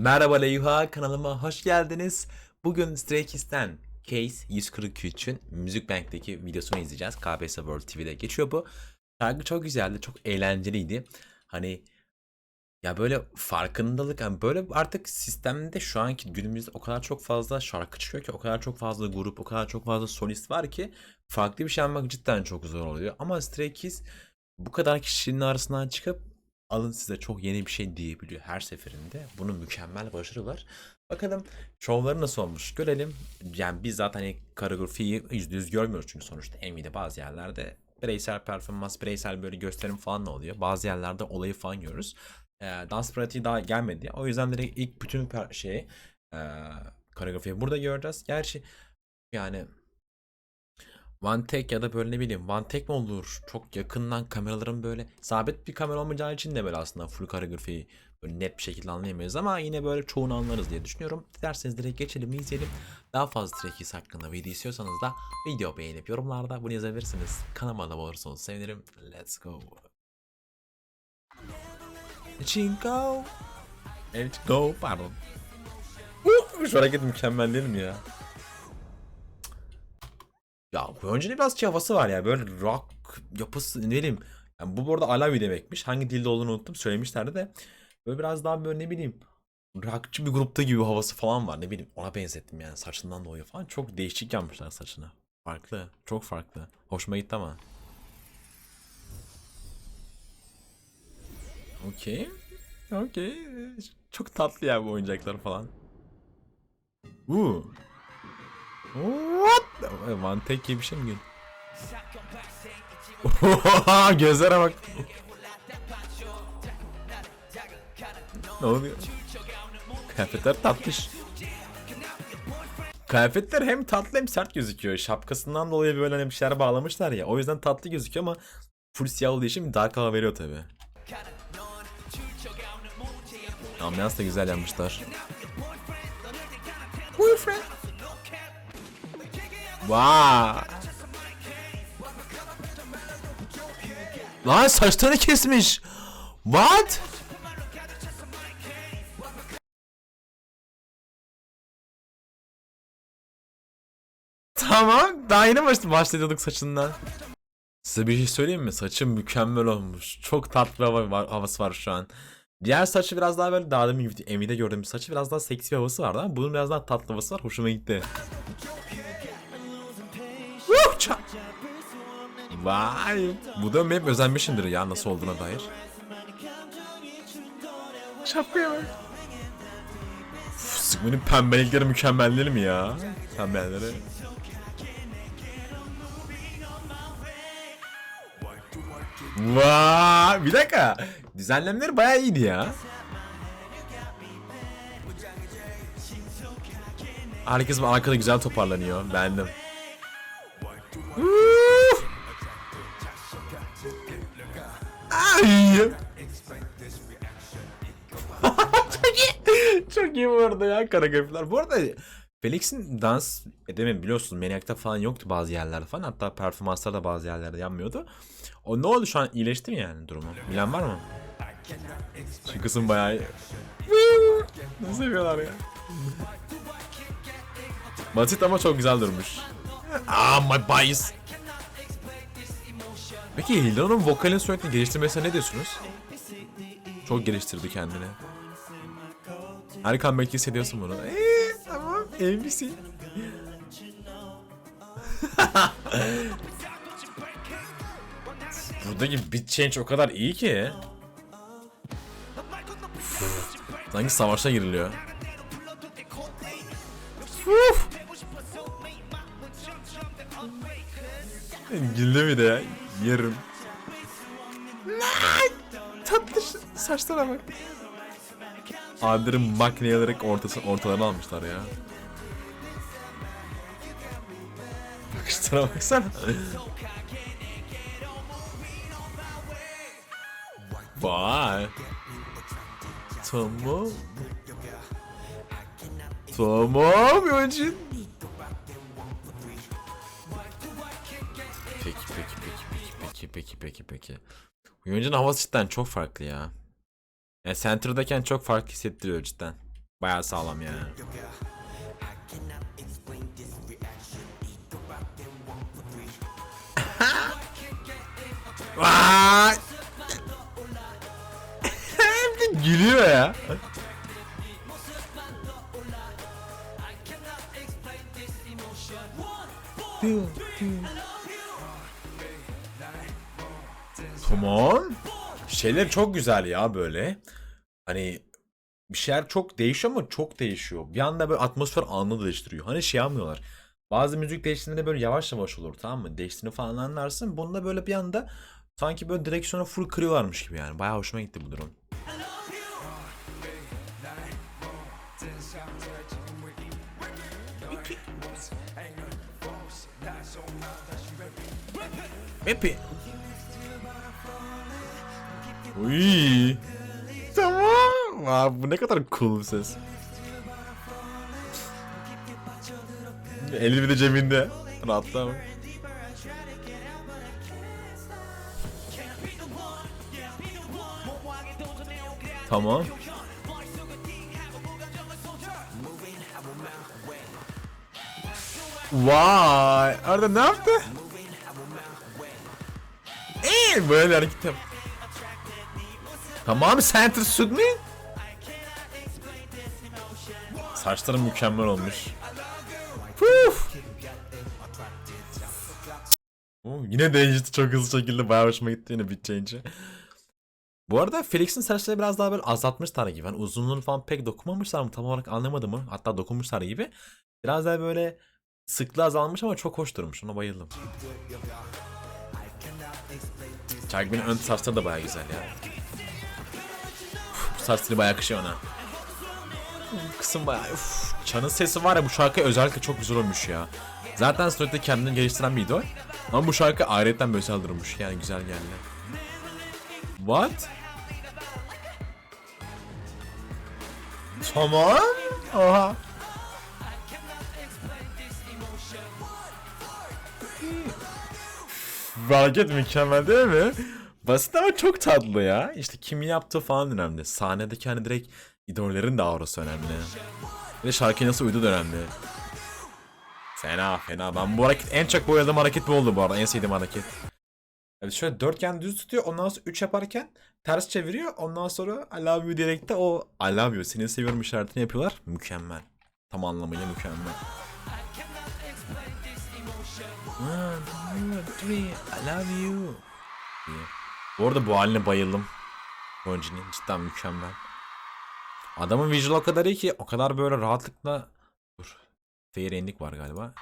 Merhaba Leyha kanalıma hoş geldiniz. Bugün Stray Kids'ten Case 143'ün Müzik Bank'teki videosunu izleyeceğiz. KBS World TV'de geçiyor bu. Şarkı çok güzeldi, çok eğlenceliydi. Hani ya böyle farkındalık yani böyle artık sistemde şu anki günümüzde o kadar çok fazla şarkı çıkıyor ki o kadar çok fazla grup o kadar çok fazla solist var ki farklı bir şey yapmak cidden çok zor oluyor. Ama Stray Kids bu kadar kişinin arasından çıkıp alın size çok yeni bir şey diyebiliyor her seferinde. Bunu mükemmel başarıyorlar. Bakalım şovları nasıl olmuş görelim. Yani biz zaten hani koreografiyi %100 görmüyoruz çünkü sonuçta Emmy'de bazı yerlerde bireysel performans, bireysel böyle gösterim falan da oluyor. Bazı yerlerde olayı falan görüyoruz. Ee, dans pratiği daha gelmedi. O yüzden direkt ilk bütün şeyi e, koreografiyi burada göreceğiz. Gerçi yani One take ya da böyle ne bileyim one take mi olur? Çok yakından kameraların böyle sabit bir kamera olmayacağı için de böyle aslında full koreografiyi böyle net bir şekilde anlayamayız ama yine böyle çoğunu anlarız diye düşünüyorum. Dilerseniz direkt geçelim izleyelim. Daha fazla Trekkies hakkında video istiyorsanız da video beğenip yorumlarda bunu yazabilirsiniz. Kanalıma abone olursanız sevinirim. Let's go. Chinko. Let's go pardon. Şu hareket mükemmel değil mi ya? Ya oyuncunun biraz şey havası var ya böyle rock yapısı ne bileyim. Yani bu burada Alavi demekmiş. Hangi dilde olduğunu unuttum söylemişlerdi de. Böyle biraz daha böyle ne bileyim rockçı bir grupta gibi havası falan var ne bileyim ona benzettim yani saçından dolayı falan. Çok değişik yapmışlar saçını. Farklı. Çok farklı. Hoşuma gitti ama. Okey. Okey. Çok tatlı ya bu oyuncaklar falan. Uuu. What? One take gibi bir şey mi gün? Gözlere bak. ne oluyor? Kıyafetler tatlış. Kıyafetler hem tatlı hem sert gözüküyor. Şapkasından dolayı böyle hani bir şeyler bağlamışlar ya. O yüzden tatlı gözüküyor ama full siyah olduğu için bir dark hava veriyor tabi. Ambiyans da güzel yapmışlar. Boyfriend. Vay. Lan saçlarını kesmiş. What? Tamam. Daha yeni baş başlıyorduk saçından. Size bir şey söyleyeyim mi? Saçım mükemmel olmuş. Çok tatlı hava var, havası var şu an. Diğer saçı biraz daha böyle daha demin Emi'de gördüğüm saçı biraz daha seksi bir havası vardı ama bunun biraz daha tatlı havası var. Hoşuma gitti. Vuh, ça- Vay. Bu da hep özenmişimdir ya nasıl olduğuna dair. Şapkaya bak. Sigmund'un pembelikleri mükemmel değil mi ya? Pembeleri. Vay, bir dakika. Düzenlemeleri bayağı iyiydi ya. Herkes arkada güzel toparlanıyor. Beğendim. Ay! Çok iyi. Çok iyi bu arada ya koreografiler. Bu arada Felix'in dans edemem biliyorsun Maniac'ta falan yoktu bazı yerlerde falan. Hatta performanslar da bazı yerlerde yanmıyordu. O ne oldu şu an iyileşti mi yani durumu? Bilen var mı? Şu kısım bayağı iyi. Nasıl seviyorlar ya? Basit ama çok güzel durmuş. Ah my bias. Peki Hilda'nın vokalini sürekli geliştirmesine ne diyorsunuz? Çok geliştirdi kendini. Her comeback hissediyorsun bunu. Eee tamam misin? Buradaki beat change o kadar iyi ki. Sanki savaşa giriliyor. Uf. Güldü bir de ya. Yerim. Tatlı saçlara bak. Abilerin makine alarak ortası, ortalarını almışlar ya. Bakışlara baksana. Vay. Tamam. Tamam Yonjin. Peki peki peki peki peki peki peki peki. Yonjin havası cidden çok farklı ya. Yani Center'dayken çok farklı hissettiriyor cidden. Bayağı sağlam yani. Hem de gülüyor ya. Tamam. Şeyler çok güzel ya böyle. Hani bir şeyler çok değişiyor ama çok değişiyor. Bir anda böyle atmosfer anını değiştiriyor. Hani şey yapmıyorlar. Bazı müzik değiştiğinde böyle yavaş yavaş olur tamam mı? Değiştiğini falan anlarsın. Bunda böyle bir anda sanki böyle direksiyonu full kırıyorlarmış gibi yani. Bayağı hoşuma gitti bu durum. Happy. Uy. Tamam. Aa, bu ne kadar cool bir ses. Eli de cebinde. Rahatla mı? Tamam. Vay. Arda ne yaptı? Eee böyle hareket yap. Tamam center suit mi? Saçlarım mükemmel olmuş. Puf. Oo, yine değişti çok hızlı şekilde bayağı hoşuma gitti yine beat change'i. Bu arada Felix'in saçları biraz daha böyle azaltmışlar gibi. Yani uzunluğunu falan pek dokunmamışlar mı tam olarak anlamadım mı? Hatta dokunmuşlar gibi. Biraz daha böyle sıklığı azalmış ama çok hoş durmuş. Ona bayıldım. Chargman'ın ön saçları da bayağı güzel ya. Saç stili bayağı yakışıyor ona. Kısım bayağı uf. Çan'ın sesi var ya bu şarkı özellikle çok güzel olmuş ya. Zaten sürekli kendini geliştiren bir idol. Ama bu şarkı ayrıyetten böyle durmuş. Yani güzel geldi. What? Tamam. Oha. Bu hareket mükemmel değil mi? Basit ama çok tatlı ya. İşte kim yaptığı falan önemli. Sahnedeki hani direkt idollerin de aurası önemli. Ve şarkıya nasıl uydu da önemli. Fena fena. Ben bu hareket en çok boyadığım hareket bu oldu bu arada. En sevdiğim hareket. Yani şöyle dörtgen düz tutuyor. Ondan sonra 3 yaparken ters çeviriyor. Ondan sonra I love you diyerek de o I love you seni seviyorum işaretini yapıyorlar. Mükemmel. Tam anlamıyla mükemmel. One, two, three, I love you. diye. Bu arada bu haline bayıldım. Bonji'nin cidden mükemmel. Adamın visual o kadar iyi ki o kadar böyle rahatlıkla Dur. Fair var galiba.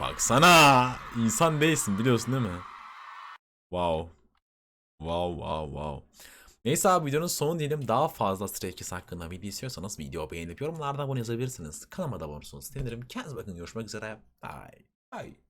Baksana. İnsan değilsin biliyorsun değil mi? Wow. Wow wow wow. Neyse abi videonun sonu diyelim. Daha fazla Stray hakkında video istiyorsanız video beğenip yorumlarda bunu yazabilirsiniz. Kanalıma da abone olursunuz. Sevinirim. Kendinize bakın. Görüşmek üzere. Bye. Bye.